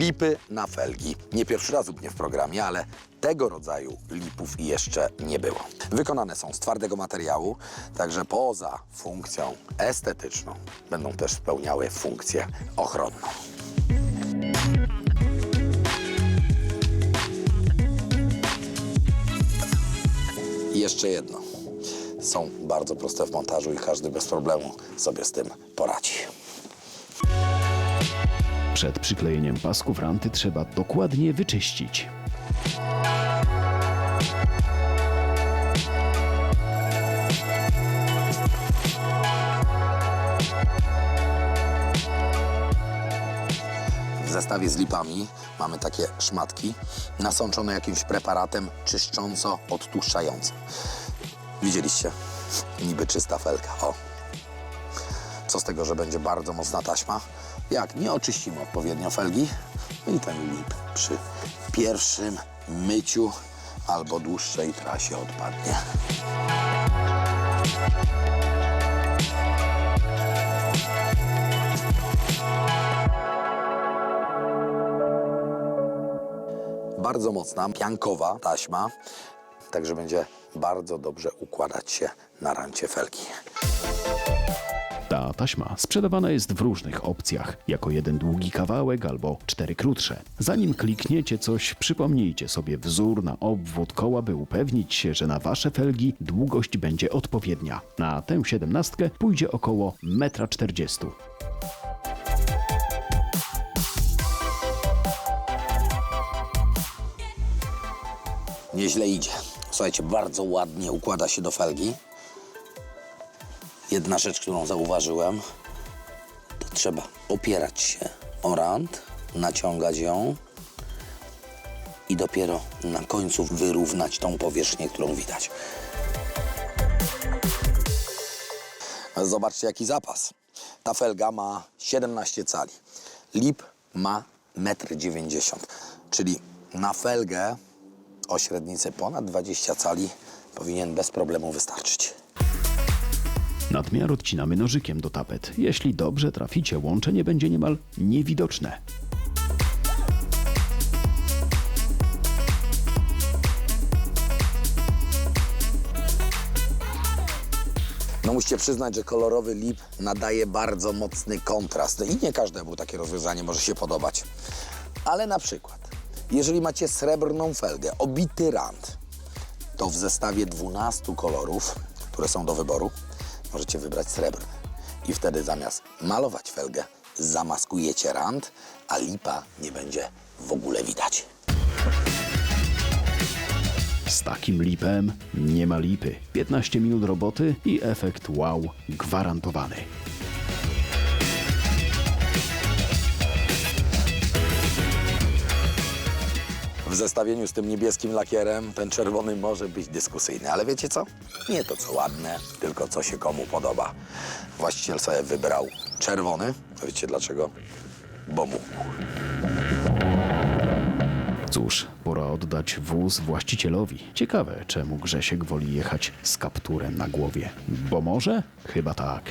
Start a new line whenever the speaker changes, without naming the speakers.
Lipy na felgi. Nie pierwszy raz u mnie w programie, ale tego rodzaju lipów jeszcze nie było. Wykonane są z twardego materiału, także poza funkcją estetyczną będą też spełniały funkcję ochronną. Jeszcze jedno. Są bardzo proste w montażu i każdy bez problemu sobie z tym poradzi.
Przed przyklejeniem pasków ranty trzeba dokładnie wyczyścić.
W zestawie z lipami mamy takie szmatki nasączone jakimś preparatem czyszcząco-odtłuszczającym. Widzieliście? Niby czysta felka. O. Co z tego, że będzie bardzo mocna taśma? Jak nie oczyścimy odpowiednio felgi no i ten lip przy pierwszym myciu albo dłuższej trasie odpadnie. bardzo mocna, piankowa taśma, także będzie bardzo dobrze układać się na rancie felgi.
Ta taśma sprzedawana jest w różnych opcjach, jako jeden długi kawałek albo cztery krótsze. Zanim klikniecie coś, przypomnijcie sobie wzór na obwód koła, by upewnić się, że na wasze felgi długość będzie odpowiednia. Na tę siedemnastkę pójdzie około 1,40 m.
Nieźle idzie. Słuchajcie, bardzo ładnie układa się do felgi. Jedna rzecz, którą zauważyłem, to trzeba opierać się o rant, naciągać ją i dopiero na końcu wyrównać tą powierzchnię, którą widać. Zobaczcie, jaki zapas. Ta felga ma 17 cali. Lip ma 1,90 m, czyli na felgę o średnicy ponad 20 cali powinien bez problemu wystarczyć.
Nadmiar odcinamy nożykiem do tapet. Jeśli dobrze traficie, łączenie będzie niemal niewidoczne.
No musicie przyznać, że kolorowy lip nadaje bardzo mocny kontrast. No I nie każdemu takie rozwiązanie może się podobać. Ale na przykład, jeżeli macie srebrną felgę, obity rand, to w zestawie 12 kolorów, które są do wyboru, możecie wybrać srebrny. I wtedy zamiast malować felgę, zamaskujecie rand, a lipa nie będzie w ogóle widać.
Z takim lipem nie ma lipy. 15 minut roboty i efekt wow gwarantowany.
Zestawieniu z tym niebieskim lakierem ten czerwony może być dyskusyjny, ale wiecie co? Nie to co ładne, tylko co się komu podoba. Właściciel sobie wybrał czerwony. Wiecie dlaczego? Bo mógł.
Cóż, pora oddać wóz właścicielowi. Ciekawe, czemu Grzesiek woli jechać z kapturem na głowie. Bo może? Chyba tak.